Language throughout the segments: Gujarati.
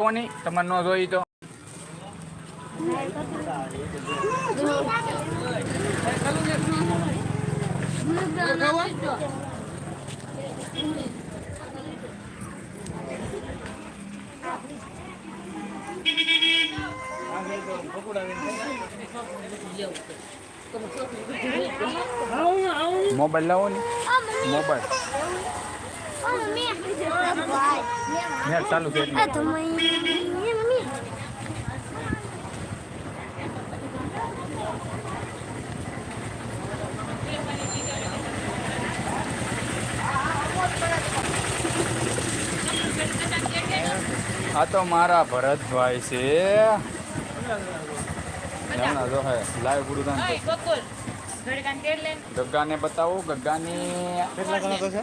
કોની તમારે ન જોઈ તો મોબાઈલ લાવો ને મોબાઈલ net ચાલુ છે એટલે. આ તો મારા ભરતભાઈ છે. જાણા જો હે લાઈવ ગુરુદાન ગગ્ગાને બતાવો ગગ્ગાની કેટલા ગણો છે?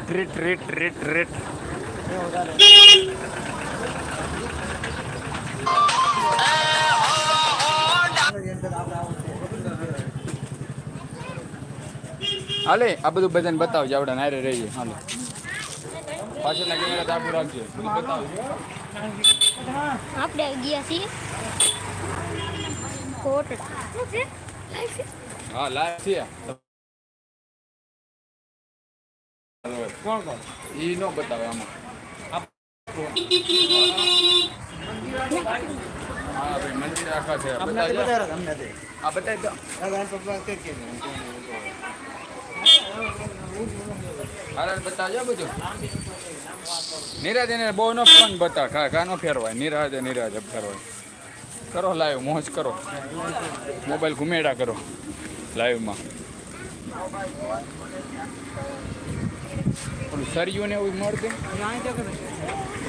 ટ્રીટ ટ્રીટ ટ્રીટ ટ્રીટ હાલે આ બધું બધાને બતાવજો આપણે નારે રહીએ હાલો પાછળના કેમેરા ચાલુ રાખજો બધું બતાવજો આપણે ગયા છીએ કોટડા શું છે હા લાઈવ છે કોણ કોણ ઈ નો બતાવે આમાં હા કે કે બહુ નો ફોન બતાવ ખા ખા નો ફેરવાય નિરાજે નિરાજે ફેરવાય કરો લાઈવ મોજ કરો મોબાઈલ ઘુમેડા કરો લાઈવમાં ઓલું ને એવું મળતું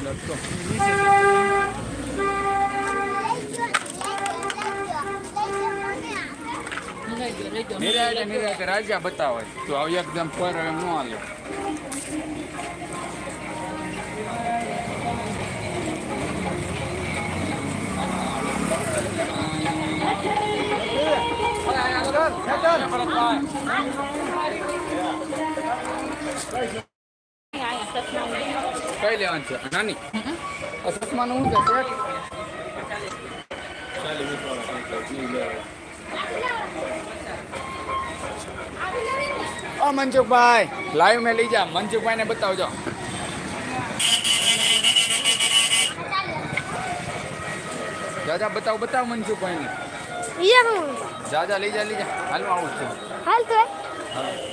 લટકો. નિરાજે નિરાજે રાજા બતાવે તો આવી એકદમ પર એમ ન હાલે કઈ લેવાનું છે નાની આ સસમાનું શું છે શેઠ? ચાલી વીસ વાળા કંઈક ઈ લેવાય. ઓ મનસુખભાઈ લાઈવ મેં લઈ જા મનસુખભાઈ ને બતાવજો જાજા બતાવ બતાવ મનસુખભાઈ ને યા હું જાજા લઈ જા લઈ જા હાલ આવું છું હાલ તો હા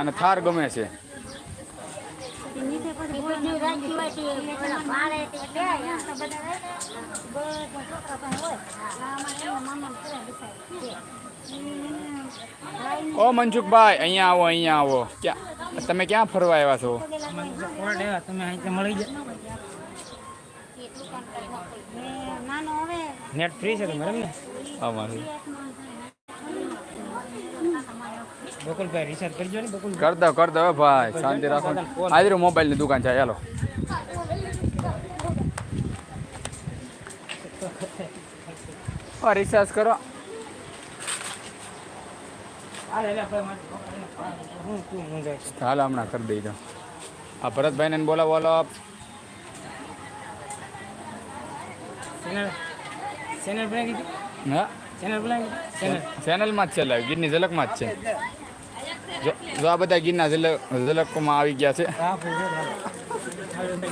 અને થાર ગમે છે. ઓ મનસુખભાઈ અહીંયા આવો અહીંયા આવો. ક્યાં? તમે ક્યાં ફરવા આવ્યા છો. નેટ ફ્રી છે તમારે અમારી. બકુલભાઈ રિચાર્જ કરજો ને બકુલ કર દો કર દો હો ભાઈ શાંતિ રાખો આજે મોબાઈલ ની દુકાન છે ચાલો ઓ રિચાર્જ કરો આ લે લે આપણે માટે હું તું મૂંઝાય છે. હાલ હમણાં કરી દઈ દો આ ભરતભાઈને બોલાવો બોલો ચેનલ ચેનલ બનાવી દીધી હા ચેનલ બનાવી દીધી ચેનલ ચેનલમાં જ છે લાઈવ ગીરની ઝલકમાં જ છે જો જો આ બધા ગીરના ઝલક ઝલકોમાં આવી ગયા છે હા ભાઈ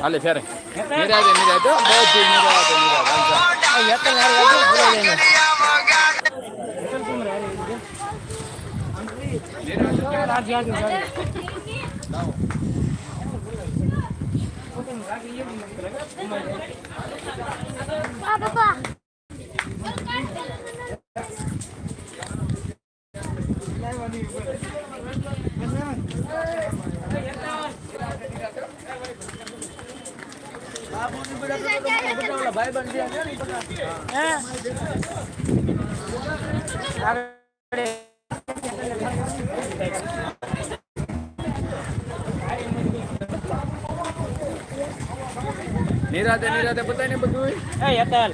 હાલે ફેરે નિરાજે નિરાજે હો, બધી નિરાજે નિરાજે હાલ નિરાજે નિરાતે બધાને બધું એ યતલ